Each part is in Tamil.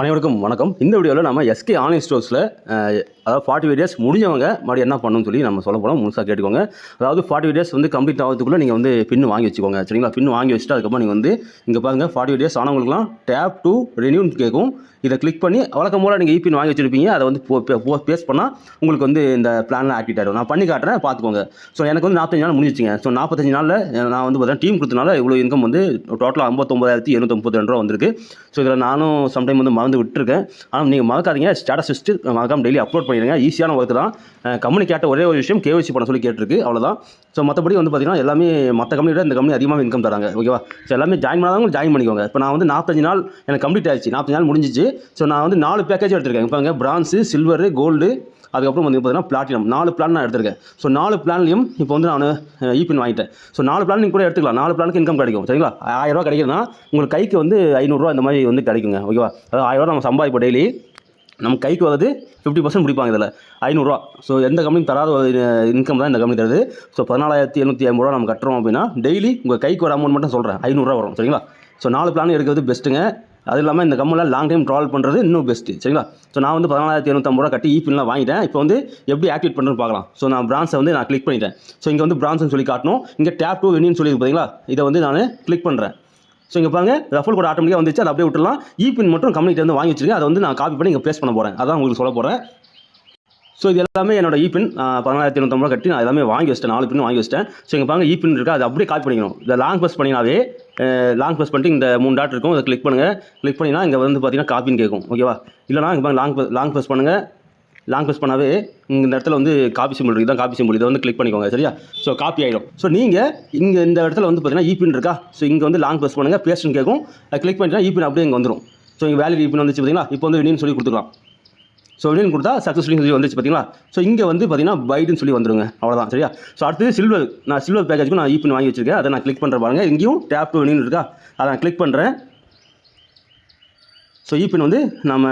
அனைவருக்கும் வணக்கம். இந்த வீடியோவில் நம்ம எஸ்கே ஆன்லைன் ஸ்டோர்ஸில் அதாவது ஃபார்ட்டி டேஸ் முடிஞ்சவங்க மறுபடியும் என்ன பண்ணணும்னு சொல்லி நம்ம சொல்ல போகிறோம் முழுசாக கேட்டுக்கோங்க. அதாவது ஃபார்ட்டி டேஸ் வந்து கம்ப்ளீட் ஆகிறதுக்குள்ளே நீங்கள் வந்து பின் வாங்கி வச்சுக்கோங்க. சரிங்களா? பின் வாங்கி வச்சுட்டு அதுக்கப்புறம் நீங்கள் வந்து இங்கே பாருங்கள் ஃபார்ட்டி டேஸ் ஆனவங்களுக்குலாம் டேப் டு ரெனியூன்னு கேட்கும். இதை கிளிக் பண்ணி வழக்கம் போல் நீங்கள் இபின் வாங்கி வச்சுருப்பீங்க. அதை வந்து பேஸ் பண்ணால் உங்களுக்கு வந்து இந்த பிளானில் ஆக்டிவேட் ஆகிடும் நான் பண்ணி காட்டுறேன் பார்த்துக்கோங்க. ஸோ எனக்கு வந்து நாற்பத்தஞ்சு நாள் முடிஞ்சிச்சிங்க. ஸோ நாற்பத்தஞ்சு நாளில் நான் வந்து பார்த்தீங்கன்னா டீம் கொடுத்தனால இவ்வளோ இன்கம் வந்து டோட்டலாக ஐம்பத்தொம்பதாயிரத்தி எழுநூற்றி ரெண்டு ரூபா வந்திருக்கு. ஸோ இதில் நானும் சம்டைம் வந்து மறந்து வந்து விட்டுருக்கேன். ஆனால் நீங்கள் மறக்காதீங்க. ஸ்டேட்டஸ் வச்சுட்டு மறக்காம டெய்லி அப்லோட் பண்ணிடுங்க ஈஸியான ஒர்க் தான். கம்பெனி கேட்ட ஒரே ஒரு விஷயம் கேவிசி பண்ண சொல்லி கேட்டிருக்கு. அவ்வளோதான் ஸோ மற்றபடி வந்து பார்த்தீங்கன்னா எல்லாமே மற்ற கம்பெனியோட இந்த கம்பெனி அதிகமாக இன்கம் தராங்க. ஓகேவா ஸோ எல்லாமே ஜாயின் பண்ணாதவங்க ஜாயின் பண்ணிக்கோங்க. இப்போ நான் வந்து நாற்பத்தஞ்சு நாள் எனக்கு கம்ப்ளீட் ஆயிடுச்சு. நாற்பத்தஞ்சு நாள் முடிஞ்சிச்சு. ஸோ நான் வந்து நாலு பேக்கேஜ் எடுத்திருக்கேன். இப்போ பாருங்க. பிரான்ஸு சில்வரு கோல்டு அதுக்கப்புறம் வந்து பார்த்தீங்கன்னா பிளாட்டினம் நாலு பிளான் நான் எடுத்திருக்கேன். ஸோ நாலு பிளான்லையும் இப்போ வந்து நான் ஈபின் வாங்கிட்டேன். ஸோ நாலு பிளான் நீங்கள் கூட எடுத்துக்கலாம். நாலு பிளானுக்கு இன்கம் கிடைக்கும். சரிங்களா? ஆயிரரூவா கிடைக்குதுன்னா உங்களுக்கு கைக்கு வந்து ஐநூறுரூவா இந்த மாதிரி வந்து கிடைக்குங்க. ஓகேவா அதாவது ஆயிரரூவா நம்ம சம்பாதிப்போம் டெய்லி நம்ம கைக்கு வருது ஃபிஃப்டி பர்சன்ட் பிடிப்பாங்க இதில். ஐநூறுரூவா ஸோ எந்த கம்பெனியும் தராத ஒரு இன்கம் தான் இந்த கம்பெனி தருது. ஸோ பதினாலாயிரத்தி எழுநூற்றி ஐம்பது ரூபா நம்ம கட்டுறோம் அப்படின்னா டெய்லி உங்கள் கைக்கு வர அமௌண்ட் மட்டும் சொல்கிறேன் ஐநூறுரூவா வரும். சரிங்களா? ஸோ நாலு பிளான் எடுக்கிறது பெஸ்ட்டுங்க அது இல்லாமல் இந்த கம்மெல்லாம் லாங் டைம் ட்ராவல் பண்ணுறது இன்னும் பெஸ்ட்டு சரிங்களா? ஸோ நான் வந்து பதினாலாயிரத்தி இரநூத்தம்பது ரூபா கட்டி இபின்லாம் வாங்கிட்டேன். இப்போ வந்து எப்படி ஆக்டிவேட் பண்ணுறேன்னு பார்க்கலாம். ஸோ நான் பிரான்ஸை வந்து நான் கிளிக் பண்ணிட்டேன். ஸோ இங்கே வந்து பிரான்ஸ்னு சொல்லி காட்டணும். இங்கே டேப் டூ வெனின்னு சொல்லி பார்த்தீங்களா இதை வந்து நான் கிளிக் பண்ணுறேன் ஸோ இங்கே பாருங்க ரஃபல் கூட ஆட்டோமேட்டிக்காக வந்துச்சு. அதை அப்படியே விட்டுலாம் இபின் மட்டும் கம்யூனிட்டி வந்து வாங்கி வச்சிருக்கேன். அதை வந்து நான் காப்பி பண்ணி இங்கே பேஸ் பண்ண போகிறேன் அதான் உங்களுக்கு சொல்ல போகிறேன் ஸோ இது எல்லாமே என்னோட இபின் பதினாயிரத்தி எழுநூத்தம்பது கட்டி நான் எல்லாமே வாங்கி வச்சிட்டேன். நாலு பின் வாங்கி வச்சிட்டேன். ஸோ இங்கே பாருங்க இபின் இருக்கா? அதை அப்படியே காப்பி பண்ணிக்கணும். இதை லாங் பஸ் பண்ணினாவே லாங் ப்ரெஸ் பண்ணிட்டு இந்த மூணு டாட் இருக்கும். அதை கிளிக் பண்ணுங்கள் கிளிக் பண்ணினா இங்கே வந்து பார்த்தீங்கன்னா காப்பின்னு கேட்கும் ஓகேவா இல்லைனா இங்கே லாங் லாங் ப்ரெஸ் பண்ணுங்கள் லாங் ப்ரெஸ் பண்ணாவே இந்த இடத்துல வந்து காப்பி சிம்பிள் இருக்குது தான் காப்பி சிம்பிள் இதை வந்து கிளிக் பண்ணிக்கோங்க. சரியா? ஸோ காப்பி ஆகிடும் ஸோ நீங்கள் இங்கே இந்த இடத்துல வந்து பார்த்தீங்கன்னா இபின் இருக்கா? ஸோ இங்கே வந்து லாங் ப்ரெஸ் பண்ணுங்கள் பேஸ்ட்னு கேட்கும் அதை கிளிக் பண்ணிட்டா இபின் அப்படியே இங்கே வந்துடும் ஸோ இங்கே வேலிட் இபின் வந்துச்சு பார்த்தீங்களா இப்போ வந்து நீன்னு சொல்லி கொடுத்துக்கலாம். ஸோ வினியன் கொடுத்தா சக்ஸஸ்ஃபுல்லி சொல்லி வந்துச்சு பார்த்தீங்களா ஸோ இங்கே வந்து பார்த்தீங்கன்னா பைடுன்னு சொல்லி வந்துருங்க. அவ்வளோதான் சரியா? ஸோ அடுத்தது சில்வர் நான் சில்வர் பேக்கேஜுக்கு நான் ஈப்பின் வாங்கி வச்சிருக்கேன். அதை நான் கிளிக் பண்ணுற பாருங்க. இங்கேயும் டேப் டூ வினியன் இருக்கா? அதை நான் கிளிக் பண்ணுறேன் ஸோ ஈப்பின் வந்து நம்ம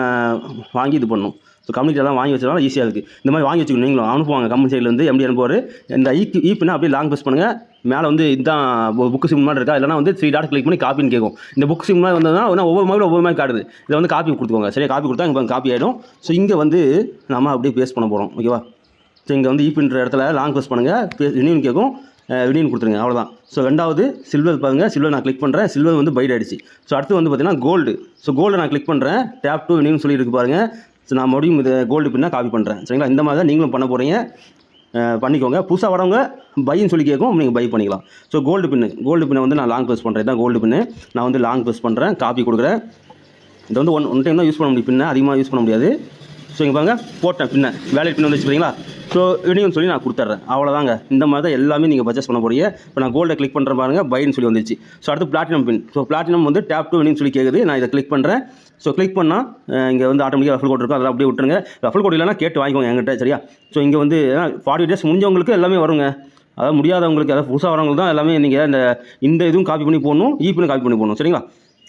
வாங்கி இது பண்ணணும். ஸோ கம்யூனிட்டியெல்லாம் வாங்கி வச்சதால ஈஸியாக இருக்குது இந்த மாதிரி வாங்கி வச்சுக்கணும். நீங்களும் அனுப்புவாங்க. கம்பெனி சைட்லேருந்து எப்படி அனுப்புவார். இந்த ஈக்கு ஈப்பினா அப்படியே லாங் ப்ரெஸ் பண்ணுங்கள் மேலே வந்து இதுதான் புக்கு சிம் மாதிரி இருக்கா? இல்லைனா வந்து த்ரீ டாட் கிளிக் பண்ணி காப்பின்னு கேட்கும். இந்த புக் சிம் மாதிரி வந்ததுன்னா ஒவ்வொரு மாதிரி ஒவ்வொரு மாதிரி காட்டுது. இதை வந்து காப்பி கொடுத்துக்கோங்க. சரியா? காப்பி கொடுத்தா இங்கே காப்பி ஆகிடும் ஸோ இங்கே வந்து நம்ம அப்படியே பேஸ்ட் பண்ண போகிறோம் ஓகேவா ஸோ இங்கே வந்து ஈப்பின்ற இடத்துல லாங் ப்ரெஸ் பண்ணுங்கள் ரினியூன் கேட்கும். வினியன் கொடுத்துருங்க. அவ்வளோதான் ஸோ ரெண்டாவது சில்வர் பாருங்கள் சில்வர் நான் கிளிக் பண்ணுறேன் சில்வர் வந்து பைட் ஆயிடுச்சு. ஸோ அடுத்து வந்து பார்த்தீங்கன்னா கோல்டு ஸோ கோல்டு நான் கிளிக் பண்ணுறேன் டேப் டூ வினியன் சொல்லி இருக்கு பாருங்கள் ஸோ நான் மறுபடியும் இது கோல்டு பின்னா காப்பி பண்ணுறேன் சரிங்களா? இந்த மாதிரி தான் நீங்களும் பண்ண போகிறீங்க பண்ணிக்கோங்க. புதுசாக வரவங்க பையன்னு சொல்லி கேட்கும் நீங்கள் பை பண்ணிக்கலாம். ஸோ கோல்டு பின்னு கோல்டு பின்னை வந்து நான் லாங் ப்ரெஸ் பண்ணுறேன் இதான் கோல்டு பின்னு நான் வந்து லாங் ப்ரெஸ் பண்ணுறேன் காப்பி கொடுக்குறேன். இது வந்து ஒன் ஒன் டைம் தான் யூஸ் பண்ண முடியும். பின்ன அதிகமாக யூஸ் பண்ண முடியாது. ஸோ இங்கே பாருங்கள் போட்டேன் பின்ன வேலைட் பின் வந்துச்சு பார்த்தீங்களா ஸோ இனியும் சொல்லி நான் கொடுத்துட்றேன் அவ்வளோதாங்க இந்த மாதிரி தான் எல்லாமே நீங்கள் பர்ச்சேஸ் பண்ண போறீங்க. இப்போ நான் கோல்டை கிளிக் பண்ணுற பாருங்க பைன்னு சொல்லி வந்துச்சு ஸோ அடுத்து பிளாட்டினம் பின் ஸோ பிளாட்டினம் வந்து டேப் டூ இனியும் சொல்லி கேட்குது நான் இதை கிளிக் பண்ணுறேன் ஸோ கிளிக் பண்ணால் இங்கே வந்து ஆட்டோமேட்டிக்காக ரஃபல் கோட் இருக்கும். அதெல்லாம் அப்படியே விட்டுருங்க. ரஃபல் கோட் இல்லைனா கேட்டு வாங்கிக்கோங்க என்கிட்ட சரியா? ஸோ இங்கே வந்து ஃபார்ட்டி டேஸ் முடிஞ்சவங்களுக்கு எல்லாமே வருங்க. அதாவது முடியாதவங்களுக்கு அதாவது புதுசாக வரவங்களுக்கு தான் எல்லாமே நீங்கள் இந்த இந்த இதுவும் காப்பி பண்ணி போடணும். E ஈபின்னு காப்பி பண்ணி போடணும் சரிங்களா?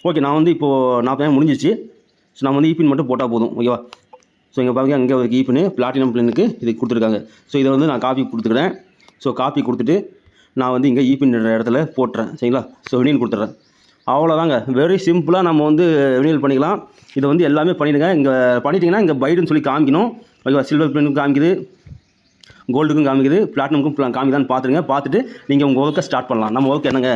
ஓகே நான் வந்து இப்போது நாற்பதாயிரம் முடிஞ்சிச்சு ஸோ நான் வந்து e ஈபின் மட்டும் போட்டால் போதும் ஓகேவா ஸோ இங்கே பாருங்க அங்கே ஒரு கீப்னு பிளாட்டினம் பிளனுக்கு இது கொடுத்துருக்காங்க. ஸோ இதை வந்து நான் காப்பி கொடுத்துக்கிறேன். ஸோ காப்பி கொடுத்துட்டு நான் வந்து இங்கே ஈபின் இடத்துல போட்டுறேன். சரிங்களா? ஸோ வினியல் கொடுத்துட்றேன் அவ்வளோதாங்க வெரி சிம்பிளாக நம்ம வந்து வினியல் பண்ணிக்கலாம். இதை வந்து எல்லாமே பண்ணிவிடுங்க இங்கே பண்ணிட்டீங்கன்னா இங்கே பைடுன்னு சொல்லி காமிக்கணும். ஓகேவா? சில்வர் பிளனுக்கு காமிக்குது. கோல்டுக்கும் காமிக்குது. பிளாட்டினமுக்கும் காமிக்குதான்னு பார்த்துருங்க. பார்த்துட்டு நீங்கள் உங்கள் ஒர்க்கை ஸ்டார்ட் பண்ணலாம். நம்ம ஒர்க் என்னங்க?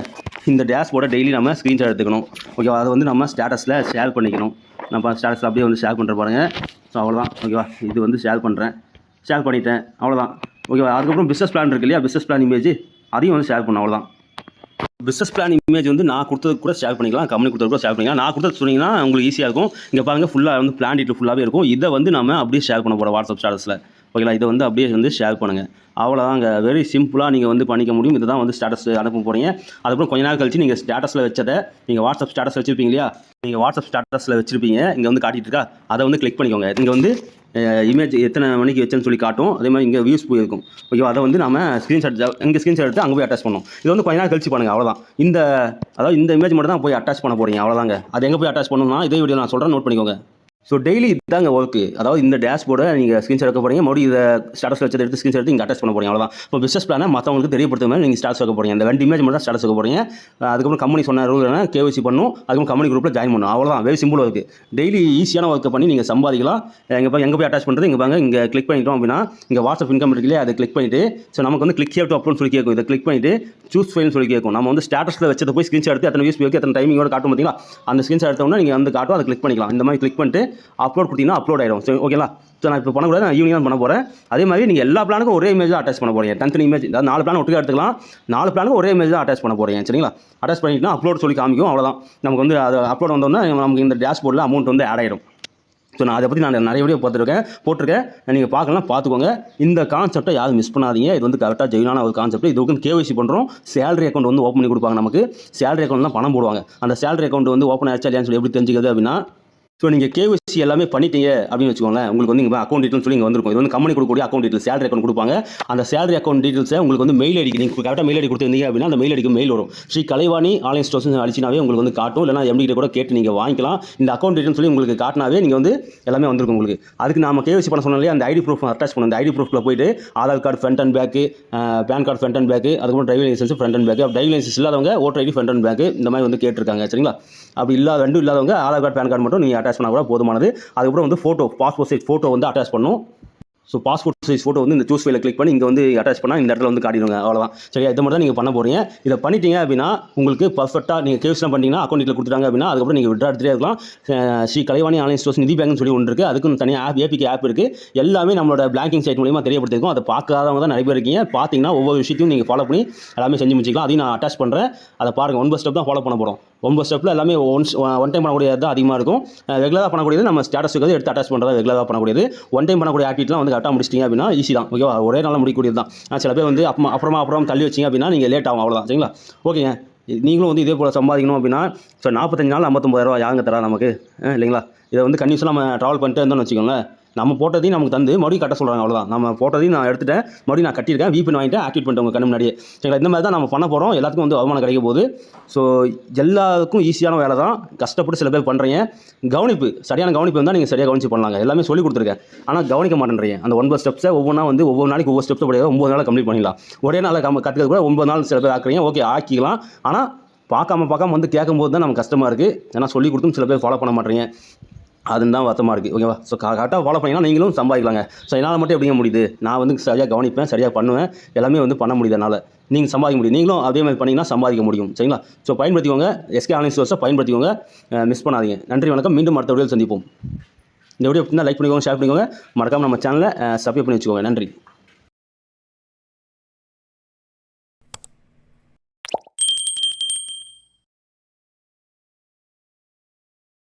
இந்த டேஷ்போர்டை டெய்லி நம்ம ஸ்க்ரீன்ஷாட் எடுத்துக்கணும். ஓகேவா? அதை வந்து நம்ம ஸ்டேட்டஸில் ஷேர் பண்ணிக்கணும். நம்ம ஸ்டேட்டஸில் அப்படியே வந்து ஷேர் பண்ணுற பாருங்க. ஸோ அவ்வளோதான் ஓகேவா இது வந்து ஷேர் பண்ணுறேன் ஷேர் பண்ணிட்டேன். அவ்வளோதான் ஓகேவா அதுக்கப்புறம் பிஸ்னஸ் பிளான் இருக்கு இல்லையா? பிஸ்னஸ் பிளான் இமேஜ் அதையும் வந்து ஷேர் பண்ண அவ்வளோதான் பிஸ்னஸ் பிளான் இமேஜ் வந்து நான் கொடுத்தது கூட ஷேர் பண்ணிக்கலாம். கம்பெனி கொடுத்தது கூட ஷேர் பண்ணிக்கலாம். நான் கொடுத்தது சொன்னீங்கன்னா உங்களுக்கு ஈஸியாக இருக்கும். இங்கே பாருங்கள் ஃபுல்லாக வந்து பிளான் டீட்டில் ஃபுல்லாகவே இருக்கும். இதை வந்து நம்ம அப்படியே ஷேர் பண்ண போகிறோம் வாட்ஸ்அப் ஸ்டேட்டஸில் ஓகேங்களா? இதை வந்து அப்படியே வந்து ஷேர் பண்ணுங்கள் அவ்வளோதாங்க வெரி சிம்பிளாக நீங்கள் வந்து பண்ணிக்க முடியும். இதை தான் வந்து ஸ்டேட்டஸ் அனுப்ப போகிறீங்க அதுக்கப்புறம் கொஞ்ச நாள் கழிச்சு நீங்கள் ஸ்டேட்டஸில் வச்சதை நீங்கள் வாட்ஸ்அப் ஸ்டேட்டஸ் வச்சுருப்பீங்க இல்லையா? நீங்கள் வாட்ஸ்அப் ஸ்டேட்டஸில் வச்சுருப்பீங்க. இங்கே வந்து காட்டிட்டு இருக்கா? அதை வந்து கிளிக் பண்ணிக்கோங்க. இங்கே வந்து இமேஜ் எத்தனை மணிக்கு வச்சேன்னு சொல்லி காட்டும். அதே மாதிரி இங்கே வியூஸ் போயிருக்கும். ஓகேவா? அதை வந்து நம்ம ஸ்க்ரீன்ஷாட் இங்கே ஸ்க்ரீன்ஷாட் எடுத்து அங்கே போய் அட்டாச் பண்ணணும். இது வந்து கொஞ்ச நாள் கழிச்சு பண்ணுங்கள் அவ்வளோதான் இந்த அதாவது இந்த இமேஜ் மட்டும் தான் போய் அட்டாச் பண்ண போகிறீங்க அவ்வளோதாங்க அது எங்கே போய் அட்டாச் பண்ணணும்னா இதே வீடியோ நான் சொல்கிறேன் நோட் பண்ணிக்கோங்க. ஸோ டெய்லி இதாங்க ஒர்க்கு அதாவது இந்த டேஷ்போர்டை நீங்கள் ஸ்க்ரீன்ஷாட் எடுக்க போகிறீங்க மறுபடியும் இதை ஸ்டேட்டஸ் வச்சு எடுத்து ஸ்க்ரீன்ஷாட் எடுத்து இங்கே அட்டாச் பண்ண போகிறீங்க அவ்வளோதான் இப்போ பிஸ்னஸ் பிளானை மற்றவங்களுக்கு தெரியப்படுத்த மாதிரி நீங்கள் ஸ்டார்ஸ் வைக்க போகிறீங்க அந்த ரெண்டு இமேஜ் மட்டும் ஸ்டார்ஸ் வைக்க போகிறீங்க அதுக்கப்புறம் கம்பெனி சொன்ன ரூல் என்ன கேவிசி பண்ணும். அதுக்கப்புறம் கம்பெனி குரூப்பில் ஜாயின் பண்ணும். அவ்வளோதான் வெரி சிம்பிள் ஒர்க்கு டெய்லி ஈஸியான ஒர்க்கை பண்ணி நீங்கள் சம்பாதிக்கலாம். எங்கே போய் எங்கே போய் அட்டாச் பண்ணுறது இங்கே பாங்க இங்கே கிளிக் பண்ணிட்டோம் அப்படின்னா இங்கே வாட்ஸ்அப் இன்கம் இருக்குல்லையே அதை கிளிக் பண்ணிட்டு ஸோ நமக்கு வந்து கிளிக் டு அப்லோட் சொல்லி கேட்கும். இதை கிளிக் பண்ணிட்டு சூஸ் ஃபைல்னு சொல்லி கேட்கும். நம்ம வந்து ஸ்டேட்டஸில் வச்சதை போய் ஸ்க்ரீன்ஷாட் எடுத்து எத்தனை வியூஸ் போய் எத்தனை டைமிங்கோட காட்டும் பார்த்தீங்களா அந்த ஸ்க்ரீன்ஷாட் எடுத்தோம்னா நீங்கள் வந்து காட்டும் அதை கிளிக் பண்ணிக்கலாம். இந்த மாதிரி கிளிக் பண்ணிட்டு அப்லோட் கொடுத்தீங்கன்னா அப்லோட் ஆயிடும். ஸோ ஓகேங்களா ஸோ நான் இப்போ பண்ணக்கூடாது. நான் ஈவினிங் தான் பண்ண போகிறேன் அதே மாதிரி நீங்கள் எல்லா பிளானுக்கும் ஒரே இமேஜ் தான் அட்டாச் பண்ண போகிறேன் தனித்தனி இமேஜ் அதாவது நாலு பிளான் ஒட்டுக்கா எடுத்துக்கலாம். நாலு பிளானுக்கு ஒரே இமேஜ் தான் அட்டாச் பண்ண போகிறேன் சரிங்களா? அட்டாச் பண்ணிட்டுனா அப்லோட் சொல்லி காமிக்கும். அவ்வளோதான் நமக்கு வந்து அது அப்லோட் வந்தோம்னா நமக்கு இந்த டேஷ்போர்டில் அமௌண்ட் வந்து ஆட் ஆகிடும் ஸோ நான் அதை பற்றி நான் நிறைய வீடியோ பார்த்துருக்கேன் போட்டிருக்கேன். நீங்கள் பார்க்கலாம் பார்த்துக்கோங்க. இந்த கான்செப்ட்டை யாரும் மிஸ் பண்ணாதீங்க. இது வந்து கரெக்டாக ஜெயினான ஒரு கான்செப்ட் இது வந்து கேவைசி பண்ணுறோம் சேலரி அக்கௌண்ட் வந்து ஓப்பன் பண்ணி கொடுப்பாங்க நமக்கு. சேலரி அக்கௌண்ட்லாம் பணம் போடுவாங்க. அந்த சேலரி அக்கௌண்ட் வந்து ஓப்பன் ஆயிடுச்சா இல்லையான்னு சொல்லி எப்படி தெரிஞ்சுக்கிறது அப்படின்னா ஸோ நீங்கள் கேவிசி எல்லாமே பண்ணிட்டீங்க அப்படின்னு வச்சுக்கோங்களேன். உங்களுக்கு வந்து இங்கே அக்கௌண்ட் டீட்டெயில் சொல்லி இங்கே வந்திருக்கும். இது வந்து கம்பெனி கொடுக்கக்கூடிய அக்கௌண்ட் டீட்டெயில் சேலரி அக்கௌண்ட் கொடுப்பாங்க. அந்த சேலரி அக்கௌண்ட் டீட்டெயில்ஸை உங்களுக்கு வந்து மெயில் அடிக்கு நீங்கள் கரெக்டாக மெயில் அடி கொடுத்துருந்தீங்க அப்படின்னா அந்த மெயில் அடிக்கு மெயில் வரும். ஸ்ரீ கலைவாணி ஆன்லைன் ஸ்டோர்ஸ் அடிச்சினாவே உங்களுக்கு வந்து காட்டும். இல்லைனா எம்டி கிட்ட கூட கேட்டு நீங்கள் வாங்கிக்கலாம். இந்த அக்கௌண்ட் டீட்டெயில் சொல்லி உங்களுக்கு காட்டினாவே நீங்கள் வந்து எல்லாமே வந்திருக்கும் உங்களுக்கு. அதுக்கு நம்ம கேவிசி பண்ண சொன்னாலே அந்த ஐடி ப்ரூஃப் அட்டாச் பண்ணணும் அந்த ஐடி ப்ரூஃபில் போயிட்டு Aadhaar card front and back PAN card front and back அதுக்கப்புறம் driving licence front and back driving licence இல்லாதவங்க voter ID front and back இந்த மாதிரி வந்து கேட்டிருக்காங்க. சரிங்களா? அப்படி இல்லாத ரெண்டும் இல்லாதவங்க ஆதார் கார்டு பேன் கார்டு மட்டும் நீங்கள் அட்டாச் பண்ணால் கூட போதுமானது. அதுக்கப்புறம் வந்து ஃபோட்டோ பாஸ்போர்ட் சைஸ் ஃபோட்டோ வந்து அட்டாச் பண்ணும். ஸோ பாஸ்போர்ட் சைஸ் ஃபோட்டோ வந்து இந்த சூஸ் ஃபைல கிளிக் பண்ணி இங்கே வந்து அட்டாச் பண்ணால் இந்த இடத்துல வந்து காட்டிடுங்க. அவ்வளோதான் சரியா? இது மட்டும் தான் நீங்கள் பண்ண போகிறீங்க இதை பண்ணிட்டீங்க அப்படின்னா உங்களுக்கு பர்ஃபெக்டாக நீங்கள் கேஸ்லாம் பண்ணிங்கன்னா அக்கௌண்ட்டில் கொடுத்துட்டாங்க அப்படின்னா அதுக்கப்புறம் நீங்கள் விட்ரா எடுத்துகிட்டே இருக்கலாம். ஸ்ரீ கலைவாணி ஆன்லைன் ஸ்டோர்ஸ் நிதி பேங்க்னு சொல்லி ஒன்று இருக்குது அதுக்கும் தனியாக ஆப் ஏபிகே ஆப் இருக்குது எல்லாமே நம்மளோட பேங்கிங் சைட் மூலியமாக தெரியப்படுத்திருக்கோம். அதை பார்க்காதவங்க தான் நிறைய பேர் இருக்கீங்க. பார்த்தீங்கன்னா ஒவ்வொரு விஷயத்தையும் நீங்கள் ஃபாலோ பண்ணி எல்லாமே செஞ்சு முடிச்சிக்கலாம். அதையும் நான் அட்டாச் பண்ணுறேன் அதை பாருங்கள் ஒன்பது ஸ்டெப் தான் ஃபாலோ பண்ண போகிறோம் ஒன்பது ஸ்டெப்பில் எல்லாமே ஒன்ஸ் ஒன் டைம் பண்ணக்கூடியது தான் அதிகமாக இருக்கும். ரெகுலராக பண்ணக்கூடியது நம்ம ஸ்டேட்டஸுக்கு எடுத்து அட்டாச் பண்ணுறது ரெகுலராக பண்ணக்கூடியது. ஒன் டைம் பண்ணக்கூடிய ஆக்டிவிட்டிலாம் வந்து கரெக்டாக முடிச்சிட்டிங்க அப்படின்னா ஈஸி தான். ஓகேவா ஒரே நாளில் முடிக்கக்கூடியது தான் சில பேர் வந்து அப்புறமா அப்புறமா அப்புறம் தள்ளி வச்சிங்க அப்படின்னா நீங்கள் லேட் ஆகும். அவ்வளோதான் சரிங்களா? ஓகேங்க நீங்களும் வந்து இதே போல் சம்பாதிக்கணும் அப்படின்னா ஸோ நாற்பத்தஞ்சு நாள் ஐம்பத்தொம்பதாயிரரூவா யாருங்க தரா நமக்கு? இல்லைங்களா? இதை வந்து கண்டிப்பாக நம்ம ட்ராவல் பண்ணிட்டு இருந்தோம்னு வச்சுக்கோங்களேன். நம்ம போட்டதையும் நமக்கு தந்து மறுபடியும் கட்ட சொல்கிறாங்க அவ்வளோதான் நம்ம போட்டதையும் நான் எடுத்துட்டேன். மறுபடியும் நான் கட்டியிருக்கேன். வீப்பின் வாங்கிட்டு ஆக்டிவேட் பண்ணிட்டு உங்கள் கண்ணு முன்னாடியே. சரிங்களா? இந்த மாதிரி தான் நம்ம பண்ண போகிறோம் எல்லாத்துக்கும் வந்து வருமானம் கிடைக்க போகுது. ஸோ எல்லாருக்கும் ஈஸியான வேலை தான். கஷ்டப்பட்டு சில பேர் பண்ணுறீங்க கவனிப்பு. சரியான கவனிப்பு இருந்தால் நீங்கள் சரியாக கவனிச்சு பண்ணலாங்க. எல்லாமே சொல்லி கொடுத்துருக்கேன். ஆனால் கவனிக்க மாட்டேன்றீங்க. அந்த ஒன்பது ஸ்டெப்ஸை ஒவ்வொன்றா வந்து ஒவ்வொரு நாளைக்கு ஒவ்வொரு ஸ்டெப்ஸ் படியாது ஒம்பது நாள் கம்ப்ளீட் பண்ணிடலாம். ஒரே நாளில் கம் கற்றுக்கிறது கூட ஒன்பது நாள் சில பேர் ஆக்குறீங்க. ஓகே ஆக்கிக்கலாம். ஆனால் பார்க்காம பார்க்காம வந்து கேட்கும்போது தான் நமக்கு கஷ்டமாக இருக்குது ஏன்னா சொல்லி கொடுத்தும் சில பேர் ஃபாலோ பண்ண மாட்டேறீங்க அதுதான் வருத்தமாக இருக்குது ஓகேவா ஸோ கரெக்டாக ஃபாலோ பண்ணிங்கன்னா நீங்களும் சம்பாதிக்கலாங்க. ஸோ என்னால் மட்டும் எப்படிங்க முடியுது? நான் வந்து சரியாக கவனிப்பேன் சரியாக பண்ணுவேன். எல்லாமே வந்து பண்ண முடியுது என்னால். நீங்கள் சம்பாதிக்க முடியும். நீங்களும் அதே மாதிரி பண்ணிங்கன்னா சம்பாதிக்க முடியும். சரிங்களா? ஸோ பயன்படுத்திக்கோங்க. எஸ்கே ஆன்லைன் ஸ்டோர்ஸை பயன்படுத்திக்கோங்க. மிஸ் பண்ணாதீங்க. நன்றி வணக்கம். மீண்டும் அடுத்த வீடியோவில் சந்திப்போம். இந்த வீடியோ பிடிச்சா லைக் பண்ணிக்கோங்க ஷேர் பண்ணிக்கோங்க. மறக்காமல் நம்ம சேனலை சப்ஸ்கிரைப் பண்ணி வச்சுக்கோங்க. நன்றி.